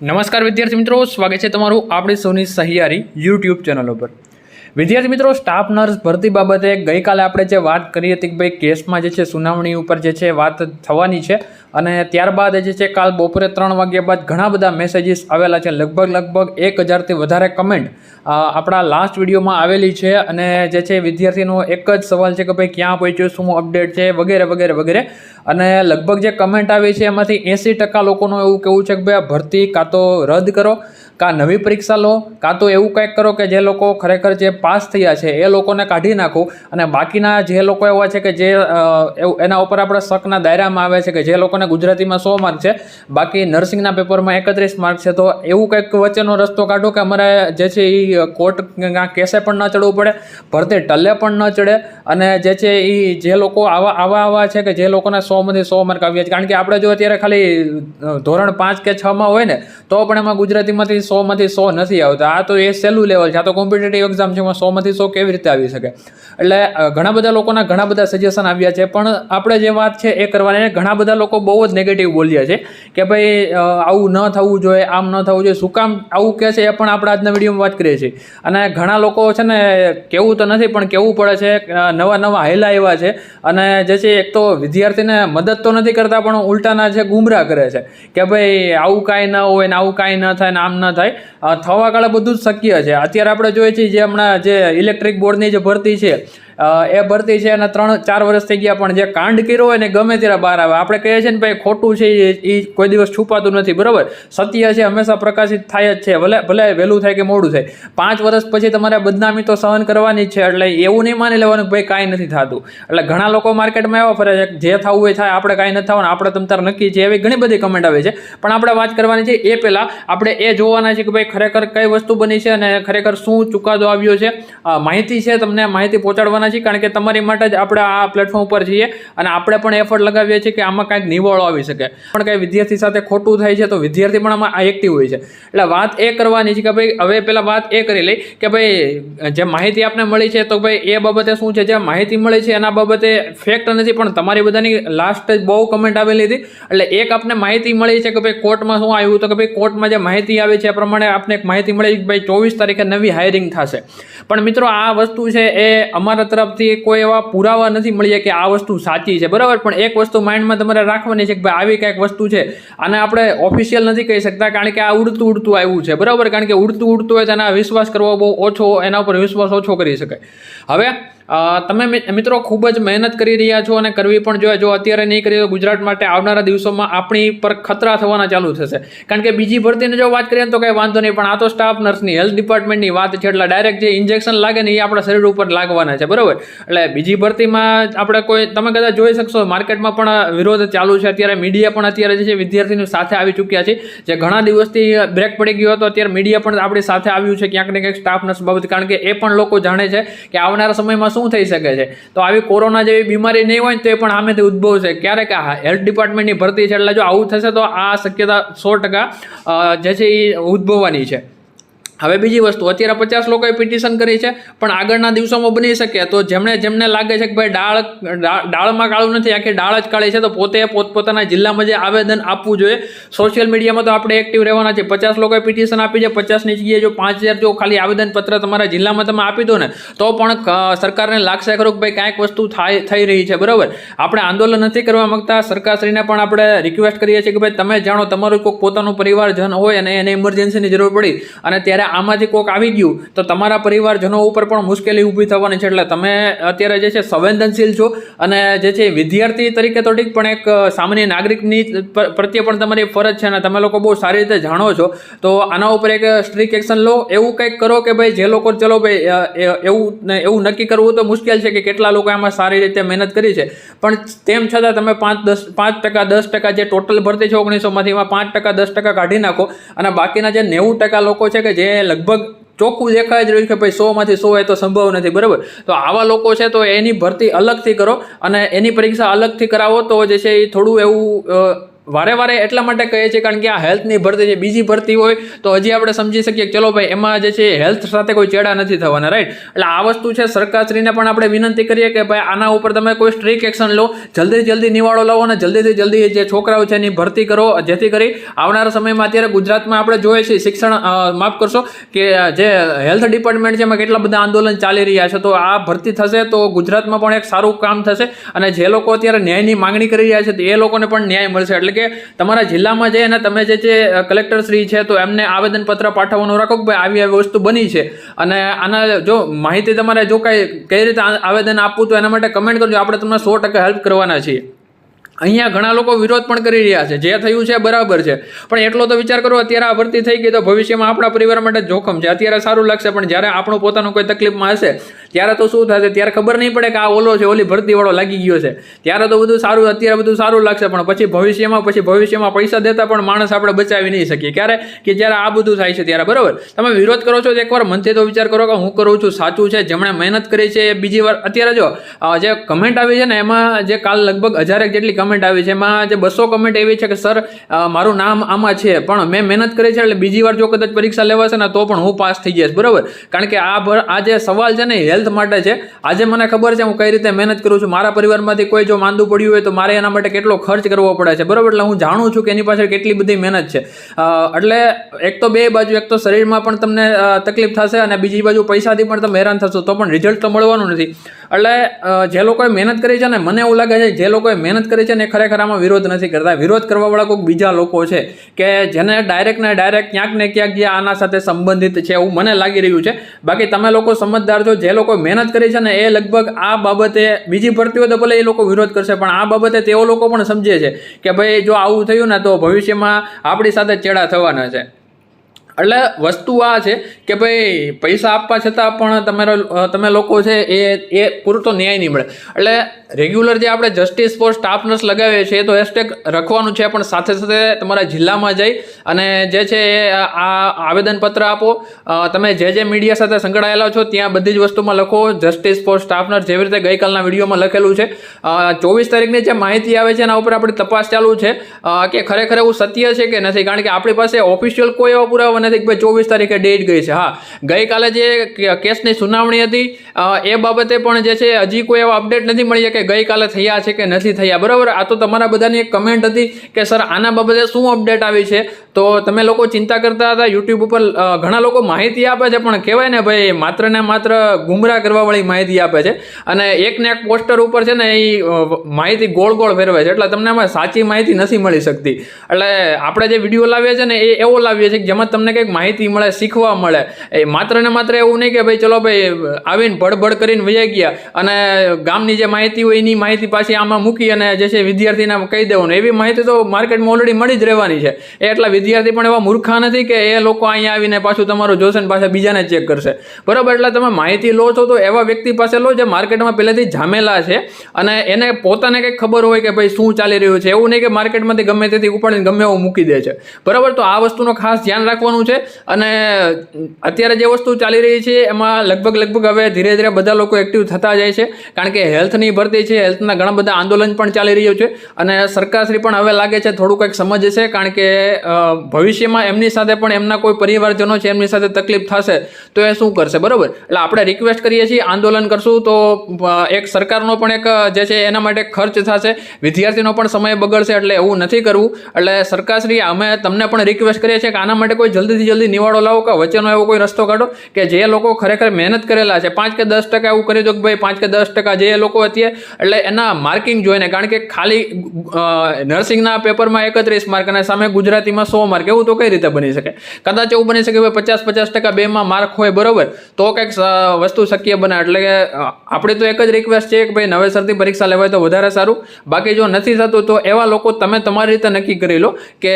નમસ્કાર વિદ્યાર્થી મિત્રો સ્વાગત છે તમારું આપણી સૌની સહિયારી યુટ્યુબ ચેનલ ઉપર. વિદ્યાર્થી મિત્રો સ્ટાફ નર્સ ભરતી બાબતે ગઈકાલે આપણે જે વાત કરી હતી કે ભાઈ કેસમાં જે છે સુનાવણી ઉપર જે છે વાત થવાની છે અને ત્યારબાદ જે છે કાલ બપોરે ત્રણ વાગ્યા બાદ ઘણા બધા મેસેજીસ આવેલા છે. લગભગ લગભગ એક હજારથી વધારે કમેન્ટ આપણા લાસ્ટ વિડીયોમાં આવેલી છે અને જે છે વિદ્યાર્થીનો એક જ સવાલ છે કે ભાઈ ક્યાં પહોંચ્યો, શું અપડેટ છે, વગેરે વગેરે વગેરે. અને લગભગ જે કમેન્ટ આવી છે એમાંથી એંસી ટકા લોકોનું એવું કહેવું છે કે ભાઈ આ ભરતી કાં તો રદ કરો. કાં નવી પરીક્ષા લો, કાં તો એવું કંઈક કરો કે જે લોકો ખરેખર જે પાસ થયા છે, એ લોકોને કાઢી નાખો અને બાકીના જે લોકો એવા છે કે જે એના ઉપર આપણે શકના દાયરામાં આવે છે કે જે લોકોને ગુજરાતીમાં સો માર્ક છે, બાકી નર્સિંગના પેપરમાં એકત્રીસ માર્ક છે, તો એવું કંઈક વચ્ચેનો રસ્તો કાઢો કે અમારે જે છે એ કોર્ટ કેસે પણ ન ચડવું પડે, ભરતી ટલ્લે પણ ન ચડે અને જે છે એ જે લોકો આવા આવા આવા છે કે જે લોકોને સોમાંથી સો માર્ક આવ્યા છે. કારણ કે આપણે જો અત્યારે ખાલી ધોરણ પાંચ કે છમાં હોય ને, તો પણ એમાં ગુજરાતીમાંથી સોમાંથી સો નથી આવતા. આ તો એ સહેલું લેવલ છે. આ તો કોમ્પિટેટિવ એક્ઝામ છે. એમાં સોમાંથી સો કેવી રીતે આવી શકે? એટલે ઘણા બધા લોકોના ઘણા બધા સજેશન આવ્યા છે. પણ આપણે જે વાત છે એ કરવાની ઘણા બધા લોકો બહુ જ નેગેટિવ બોલ્યા છે કે ભાઈ આવું ન થવું જોઈએ, આમ ન થવું જોઈએ. શું કામ આવું કહે છે એ પણ આપણે આજના વિડીયોમાં વાત કરીએ છીએ. અને ઘણા લોકો છે ને, કેવું તો નથી, પણ કેવું પડે છે નવા નવા હેલા એવા છે. અને જે છે એક તો વિદ્યાર્થીને મદદ તો નથી કરતા, પણ ઉલટાના છે ગુમરાહ કરે છે. કે ભાઈ, આવું કાંઈ ન હોય ને આવું કાંઈ ન થાય ને આમ ન થાય. થવા કાળે બધું જ શક્ય છે. અત્યારે આપણે જોઈએ છીએ જે હમણાં જે ઇલેક્ટ્રિક બોર્ડની જે ભરતી છે એ ભરતી છે અને ત્રણ, ચાર વર્ષ થઈ ગયા, પણ જે કાંડ કર્યો હોય ને ગમે ત્યારે બહાર આવે. આપણે કહીએ છીએ ને, ભાઈ, ખોટું છે એ કોઈ દિવસ છુપાતું નથી. બરાબર? સત્ય છે, હંમેશા પ્રકાશિત થાય જ છે. ભલે ભલે વહેલું થાય કે મોડું થાય. પાંચ વર્ષ પછી તમારે બદનામી તો સહન કરવાની જ છે. એટલે એવું નહીં માની લેવાનું ભાઈ, કાંઈ નથી થતું. એટલે ઘણા લોકો માર્કેટમાં એવા ફરે છે જે થવું એ થાય, આપણે કાંઈ નથી થવાનું, આપણે તમ તાર નક્કી છે એવી ઘણી બધી કમેન્ટ આવે છે. પણ આપણે વાત કરવાની છે એ પહેલાં આપણે એ જોવાના છે કે, ભાઈ, ખરેખર કઈ વસ્તુ બની છે અને ખરેખર શું ચુકાદો આવ્યો છે? માહિતી છે તમને, માહિતી પહોંચાડવાના છીએ, કારણ કે તમારી માટે જ આપણે આ પ્લેટફોર્મ ઉપર છીએ અને આપણે પણ એફર્ટ લગાવીએ છીએ કે આમાં કાંઈક નિવાળો આવી શકે. પણ કાંઈ વિદ્યાર્થી સાથે ખોટું થાય છે તો વિદ્યાર્થી પણ આમાં એક્ટિવ હોય છે. એટલે વાત એ કરવાની છે કે ભાઈ, હવે પહેલાં વાત એ કરી લઈ કે ભાઈ, જે માહિતી આપને મળી છે તો ભાઈ, એ બાબતે શું છે? જે માહિતી મળી છે એના બાબતે ફેક્ટ નથી, પણ તમારી બધાની લાસ્ટ જ બહુ કમેન્ટ આવેલી હતી એટલે એક આપને માહિતી મળી છે કે ભાઈ, કોર્ટમાં શું આવ્યું તો કે ભાઈ, કોર્ટમાં જે માહિતી આવી છે એ પ્રમાણે આપને એક માહિતી મળી કે ભાઈ, ચોવીસ તારીખે નવી હાયરિંગ થશે. પણ મિત્રો, આ વસ્તુ છે એ અમારા તરફથી કોઈ એવા પુરાવા નથી મળ્યા કે આ વસ્તુ સાચી છે. બરાબર? પણ એક વસ્તુ માઇન્ડમાં તમારે રાખવાની છે કે ભાઈ આવી કંઈક વસ્તુ છે. આને આપણે ઓફિશિયલ નથી કહી શકતા કારણ કે આ ઉડતું ઉડતું આવ્યું છે. બરાબર? કારણ કે ઉડતું ઉડતું હોય તો એના વિશ્વાસ કરવો બહુ ઓછો, એના ઉપર વિશ્વાસ ઓછો કરી શકાય. હવે તમે મિત્રો ખૂબ જ મહેનત કરી રહ્યા છો અને કરવી પણ જોઈએ. જો અત્યારે નહીં કરીએ તો ગુજરાત માટે આવનારા દિવસોમાં આપણી પર ખતરા થવાના ચાલુ થશે. કારણ કે બીજી ભરતીની જો વાત કરીએ તો કંઈ વાંધો નહીં, પણ આ તો સ્ટાફ નર્સની હેલ્થ ડિપાર્ટમેન્ટની વાત છે. એટલે ડાયરેક્ટ જે ઇન્જેક્શન લાગે ને એ આપણા શરીર ઉપર લાગવાના છે. બરાબર? એટલે બીજી ભરતીમાં આપણે કોઈ, તમે કદાચ જોઈ શકશો, માર્કેટમાં પણ વિરોધ ચાલુ છે. અત્યારે મીડિયા પણ અત્યારે જે છે વિદ્યાર્થીની સાથે આવી ચૂક્યા છે. જે ઘણા દિવસથી બ્રેક પડી ગયો હતો, અત્યારે મીડિયા પણ આપણી સાથે આવ્યું છે. ક્યાંક ને ક્યાંક સ્ટાફ નર્સ બાબત. કારણ કે એ પણ લોકો જાણે છે કે આવનારા સમયમાં શું થઈ શકે છે? તો આવી કોરોના જેવી બીમારી નહીં હોય તો એ પણ આમેથી ઉદ્ભવશે ક્યારેક આ હેલ્થ ડિપાર્ટમેન્ટની ભરતી છે એટલે જો આવું થશે તો આ શક્યતા સો ટકા જે છે એ ઉદ્ભવવાની છે. હવે બીજી વસ્તુ, અત્યારે પચાસ લોકોએ પિટિશન કરી છે, પણ આગળના દિવસોમાં બની શકે. તો જેમણે જેમને લાગે છે કે ભાઈ ડાળ ડાળમાં કાળું નથી, આખી ડાળ જ કાળી છે, તો પોતે પોતપોતાના જિલ્લામાં જે આવેદન આપવું જોઈએ. સોશિયલ મીડિયામાં તો આપણે એક્ટિવ રહેવાના છે પચાસ લોકોએ પિટિશન આપી છે, પચાસની જગ્યાએ જો પાંચ હજાર જો ખાલી આવેદનપત્ર તમારા જિલ્લામાં તમે આપી દો ને, તો પણ સરકારને લાગશે ખરું કે ભાઈ કાંઈક વસ્તુ થાય, થઈ રહી છે. બરાબર? આપણે આંદોલન નથી કરવા માંગતા. સરકારશ્રીને પણ આપણે રિક્વેસ્ટ કરીએ છીએ કે ભાઈ તમે જાણો, તમારું કોઈક પોતાનું પરિવારજન હોય અને એને ઇમરજન્સીની જરૂર પડી અને ત્યારે આમાંથી કોઈક આવી ગયું, તો તમારા પરિવારજનો ઉપર પણ મુશ્કેલી ઊભી થવાની છે. એટલે તમે અત્યારે જે છે સંવેદનશીલ છો અને જે છે વિદ્યાર્થી તરીકે તો ઠીક, પણ એક સામાન્ય નાગરિકની પ્રત્યે પણ તમારી ફરજ છે અને તમે લોકો બહુ સારી રીતે જાણો છો. તો આના ઉપર એક સ્ટ્રિક એક્શન લો. એવું કંઈક કરો કે ભાઈ જે લોકો, ચલો ભાઈ એવું એવું નક્કી કરવું તો મુશ્કેલ છે કે કેટલા લોકો આમાં સારી રીતે મહેનત કરી છે. પણ તેમ છતાં તમે પાંચ દસ, પાંચ ટકા, દસ ટકા જે ટોટલ ભરતી છે ઓગણીસોમાંથી એમાં પાંચ ટકા, દસ ટકા કાઢી નાખો. અને બાકીના જે નેવું ટકા લોકો છે કે જે લગભગ ચોખ્ખું દેખાય જ રહ્યું કે ભાઈ સોમાંથી સો એ તો સંભવ નથી, બરાબર? તો આવા લોકો છે તો એની ભરતી અલગથી કરો અને એની પરીક્ષા અલગથી કરાવો તો જે છે એ થોડું એવું વારે વારે એટલા માટે કહીએ છીએ કારણ કે આ હેલ્થની ભરતી છે બીજી ભરતી હોય, તો હજી આપણે સમજી શકીએ ચલો ભાઈ, એમાં જે છે હેલ્થ સાથે કોઈ ચેડા નથી થવાના રાઈટ એટલે આ વસ્તુ છે, સરકારશ્રીને પણ આપણે વિનંતી કરીએ કે ભાઈ, આના ઉપર તમે કોઈ સ્ટ્રીક એક્શન લો, જલ્દી જલ્દી નિવાળો લાવો અને જલ્દીથી જલ્દી જે છોકરાઓ છે એની ભરતી કરો, જેથી કરી આવનારા સમયમાં અત્યારે ગુજરાતમાં આપણે જોઈએ છીએ, શિક્ષણ માફ કરશો, કે જે હેલ્થ ડિપાર્ટમેન્ટ છે એમાં કેટલા બધા આંદોલન ચાલી રહ્યા છે, તો આ ભરતી થશે તો ગુજરાતમાં પણ એક સારું કામ થશે અને જે લોકો અત્યારે ન્યાયની માંગણી કરી રહ્યા છે, તો એ લોકોને પણ ન્યાય મળશે. એટલે કે તમારા જિલ્લામાં જઈને તમે જે છે કલેક્ટર શ્રી છે, તો એમને આવેદનપત્ર પાઠવવાનું રાખો કે ભાઈ આવી આવી વસ્તુ બની છે. અને આના જો માહિતી તમારે જો કાંઈ કઈ રીતે આવેદન આપવું તો એના માટે કમેન્ટ કરજો. આપણે તમને સો ટકા હેલ્પ કરવાના છીએ. અહીંયા ઘણા લોકો વિરોધ પણ કરી રહ્યા છે. જે થયું છે બરાબર છે. પણ એટલો તો વિચાર કરો, અત્યારે આ ભરતી થઈ ગઈ તો ભવિષ્યમાં આપણા પરિવાર માટે જોખમ છે. અત્યારે સારું લાગશે, પણ જ્યારે આપણું પોતાનું કોઈ તકલીફમાં હશે, ત્યારે તો શું થશે? ત્યારે ખબર નહીં પડે કે આ ઓલો છે, ઓલી ભરતીવાળો લાગી ગયો છે. ત્યારે તો બધું સારું, અત્યારે બધું સારું લાગશે, પણ પછી ભવિષ્યમાં પછી ભવિષ્યમાં પૈસા દેતા પણ માણસ આપણે બચાવી નહીં શકીએ. ક્યારે? કે જ્યારે આ બધું થાય છે ત્યારે, બરાબર? તમે વિરોધ કરો છો તો એકવાર મનથી તો વિચાર કરો કે હું કરું છું, સાચું છે, જેમણે મહેનત કરી છે એ બીજી વાર, અત્યારે જો જે કમેન્ટ આવી છે ને, એમાં જે કાલ લગભગ હજારેક જેટલી કમેન્ટ આવી છે. એમાં જે બસો કમેન્ટ એવી છે કે, સર મારું નામ આમાં છે, પણ મેં મહેનત કરી છે એટલે બીજી વાર જો કદાચ પરીક્ષા લેવાશે ને તો પણ હું પાસ થઈ જઈશ. બરાબર? કારણ કે આ ભર, આ જે સવાલ છે ને હેલ્થ માટે છે. આજે મને ખબર છે હું કઈ રીતે મહેનત કરું છું. મારા પરિવારમાંથી કોઈ જો માંદું પડ્યું હોય તો મારે એના માટે કેટલો ખર્ચ કરવો પડે છે. બરાબર? એટલે હું જાણું છું કે એની પાછળ કેટલી બધી મહેનત છે. એટલે એક તો બે બાજુ, એક તો શરીરમાં પણ તમને તકલીફ થશે અને બીજી બાજુ પૈસાથી પણ તમે હેરાન થશો, તો પણ રિઝલ્ટ તો મળવાનું નથી. એટલે જે લોકોએ મહેનત કરી છે ને, મને એવું લાગે છે, જે લોકોએ મહેનત કરી છે ને ખરેખર આમાં વિરોધ નથી કરતા. વિરોધ કરવાવાળા કોઈક બીજા લોકો છે કે જેને ડાયરેક્ટ ને ડાયરેક્ટ ક્યાંક ને ક્યાંક જે આના સાથે સંબંધિત છે એવું મને લાગી રહ્યું છે. બાકી તમે લોકો સમજદાર છો, જે લોકો મહેનત કરી છે ને એ લગભગ આ બાબતે બીજી ભરતી હોય તો ભલે એ લોકો વિરોધ કરશે, પણ આ બાબતે તેઓ લોકો પણ સમજે છે કે ભાઈ જો આવું થયું ને તો ભવિષ્યમાં આપણી સાથે ચેડા થવાના છે. એટલે વસ્તુ આ છે કે ભાઈ પૈસા આપવા છતાં પણ તમારા તમે લોકો છે એ એ પૂરતો ન્યાય નહીં મળે. એટલે રેગ્યુલર જે આપણે જસ્ટિસ ફોર સ્ટાફ નર્સ લગાવીએ છીએ તો હેશટેગ રખવાનું છે, પણ સાથે સાથે તમારા જિલ્લામાં જઈ અને જે છે એ આ આવેદનપત્ર આપો. તમે જે જે મીડિયા સાથે સંકળાયેલા છો ત્યાં બધી જ વસ્તુમાં લખો જસ્ટિસ ફોર સ્ટાફ નર્સ જેવી રીતે ગઈકાલના વિડીયોમાં લખેલું છે. ચોવીસ તારીખની જે માહિતી આવે છે એના ઉપર આપણી તપાસ ચાલુ છે. કે ખરેખર એવું સત્ય છે કે નથી? કારણ કે આપણી પાસે ઓફિશિયલ કોઈ એવા પુરાવા નથી કે ભાઈ ચોવીસ તારીખે ડેટ ગઈ છે. હા, ગઈકાલે જે કેસની સુનાવણી હતી એ બાબતે પણ જે છે, હજી કોઈ એવા અપડેટ નથી મળી કે ગઈકાલે થયા છે કે નથી થયા. બરાબર? આ તો તમારા બધાની એક કમેન્ટ હતી કે, સર, આના બાબતે શું અપડેટ આવી છે? તો તમે લોકો ચિંતા કરતા હતા યુટ્યુબ ઉપર ઘણા લોકો માહિતી આપે છે, પણ કહેવાય ને ભાઈ, માત્ર ને માત્ર ગુમરાહ કરવાવાળી માહિતી આપે છે. અને એક ને એક પોસ્ટર ઉપર છે ને એ માહિતી ગોળ ગોળ ફેરવે છે. એટલે તમને સાચી માહિતી નથી મળી શકતી. એટલે આપણે જે વીડિયો લાવીએ છીએ ને, એ એવો લાવીએ છીએ કે જેમાં તમને કંઈક માહિતી મળે, શીખવા મળે. એ માત્ર ને માત્ર એવું નહીં કે ભાઈ, ચલો ભાઈ, આવીને ભડભડ કરીને વયા ગયા અને ગામની જે માહિતી હોય એની માહિતી પાછી આમાં મૂકી અને જે છે વિદ્યાર્થીને કહી દેવાનું. એવી માહિતી તો માર્કેટમાં ઓલરેડી મળી જ રહેવાની છે. એટલા વિદ્યાર્થી પણ એવા મૂર્ખા નથી કે એ લોકો અહીંયા આવીને પાછું તમારું જોશે ને પાછા બીજાને ચેક કરશે. બરાબર? એટલે તમે માહિતી લો છો તો એવા વ્યક્તિ પાસે લો જે માર્કેટમાં પહેલેથી જામેલા છે અને એને પોતાને કંઈક ખબર હોય કે ભાઈ શું ચાલી રહ્યું છે. એવું નહીં કે માર્કેટમાંથી ગમે તેથી ઉપાડીને ગમે એવું મૂકી દે છે. બરાબર? તો આ વસ્તુનો ખાસ ધ્યાન રાખવાનું છે અને અત્યારે જે વસ્તુ ચાલી રહી છે એમાં લગભગ લગભગ હવે ધીરે ધીરે બધા લોકો એક્ટિવ થતા જાય છે. કારણ કે હેલ્થની ભરતી છે હેલ્થના ઘણા બધા આંદોલન પણ ચાલી રહ્યું છે અને સરકારશ્રી પણ હવે લાગે છે થોડું કંઈક સમજ છે કારણ કે ભવિષ્યમાં એમની સાથે પણ એમના કોઈ પરિવારજનો છે એમની સાથે તકલીફ થશે તો એ શું કરશે, બરાબર? એટલે આપણે રિક્વેસ્ટ કરીએ છીએ આંદોલન કરશું તો એક સરકારનો પણ એક જે છે એના માટે ખર્ચ થશે, વિદ્યાર્થીનો પણ સમય બગડશે એટલે એવું નથી કરવું. એટલે સરકારશ્રી, અમે તમને પણ રિક્વેસ્ટ કરીએ છીએ કે આના માટે કોઈ જલ્દીથી જલ્દી નિવાડો લાવો કે વચ્ચેનો એવો કોઈ રસ્તો કાઢો કે જે લોકો ખરેખર મહેનત કરેલા છે. પાંચ કે દસ ટકા એવું કરી દો કે ભાઈ પાંચ કે દસ ટકા જે લોકો અત્યારે એટલે એના માર્કિંગ જોઈને, કારણ કે ખાલી નર્સિંગના પેપરમાં એકત્રીસ માર્ક અને સામે ગુજરાતીમાં સો માર્ક એવું તો કઈ રીતે બની શકે? કદાચ એવું બની શકે ભાઈ પચાસ પચાસ ટકા બેમાં માર્ક હોય બરોબર, તો કંઈક વસ્તુ શક્ય બને. એટલે કે આપણે તો એક જ રિક્વેસ્ટ છે કે ભાઈ નવેસરથી પરીક્ષા લેવાય તો વધારે સારું. બાકી જો નથી થતું તો એવા લોકો તમે તમારી રીતે નક્કી કરી લો કે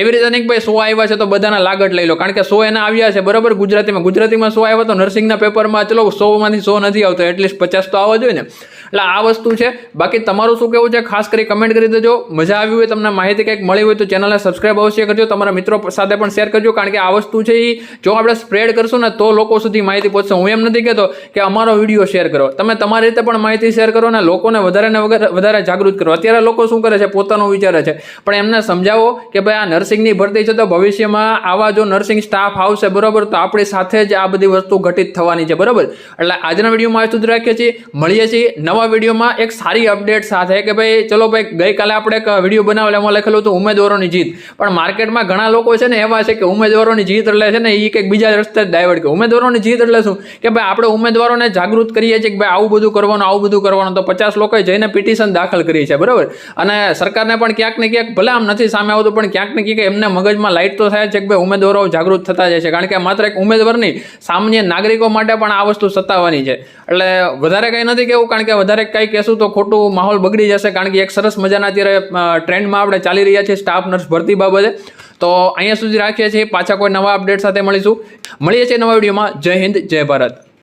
એવી રીતે નહીં કે ભાઈ સો આવ્યા છે તો બધાના લાખ કાગળ લઈ લો. કારણ કે સો એના આવ્યા છે, બરાબર? ગુજરાતીમાં. ગુજરાતીમાં સો આવ્યા તો નર્સિંગના પેપરમાં ચલો સોમાંથી સો નથી આવતો, એટલીસ્ટ પચાસ તો આવવા જોઈએ ને. એટલે આ વસ્તુ છે. બાકી તમારું શું કહેવું છે? ખાસ કરી કમેન્ટ કરી દેજો. મજા આવી હોય, તમને માહિતી કંઈક મળી હોય તો ચેનલને સબસ્ક્રાઇબ અવશ્ય કરજો. તમારા મિત્રો સાથે પણ શેર કરજો. કારણ કે આ વસ્તુ છે એ જો આપણે સ્પ્રેડ કરશું ને, તો લોકો સુધી માહિતી પહોંચશે. હું એમ નથી કહેતો કે અમારો વીડિયો શેર કરો. તમે તમારી રીતે પણ માહિતી શેર કરો ને, લોકોને વધારે ને વધારે જાગૃત કરો. અત્યારે લોકો શું કરે છે? પોતાનું વિચારે છે. પણ એમને સમજાવો કે ભાઈ આ નર્સિંગની ભરતી છે તો ભવિષ્યમાં આવા જો નર્સિંગ સ્ટાફ આવશે, બરાબર, તો આપણી સાથે જ આ બધી વસ્તુ ઘટિત થવાની છે, બરાબર? એટલે આજના વિડીયોમાં સુધી રાખીએ છીએ. મળીએ છીએ નવા વિડીયોમાં એક સારી અપડેટ સાથે કે ભાઈ, ચલો ભાઈ, ગઈકાલે આપણે એક વીડિયો બનાવેલો, એમાં લખેલું હતું ઉમેદવારોની જીત. પણ માર્કેટમાં ઘણા લોકો છે ને એવા છે કે ઉમેદવારોની જીત એટલે છે ને એ કંઈક બીજા રસ્તે ડાયવર્ટ કે ઉમેદવારોની જીત એટલે શું? કે ભાઈ, આપણે ઉમેદવારોને જાગૃત કરીએ છીએ કે ભાઈ, આવું બધું કરવાનું, આવું બધું કરવાનું. તો પચાસ લોકોએ જઈને પિટિશન દાખલ કરી છે, બરાબર? અને સરકારને પણ ક્યાંક ને ક્યાંક ભલે આમ નથી સામે આવતું, પણ ક્યાંક ને ક્યાંક એમને મગજમાં લાઈટ તો થાય છે કે ભાઈ ઉમેદવારો જાગૃત થતા જાય છે. કારણ કે માત્ર એક ઉમેદવાર નહીં, સામાન્ય નાગરિકો માટે પણ આ વસ્તુ સત્તાવાની છે. એટલે વધારે કંઈ નથી કેવું કારણ કે વધારે કંઈ કહેશું તો ખોટું માહોલ બગડી જશે. કારણ કે એક સરસ મજાના અત્યારે ટ્રેન્ડમાં આપણે ચાલી રહ્યા છીએ સ્ટાફ નર્સ ભરતી બાબતે. તો અહીંયા સુધી રાખીએ છીએ. પાછા કોઈ નવા અપડેટ સાથે મળીશું. મળીએ છીએ નવા વિડીયોમાં. જય હિન્દ, જય ભારત.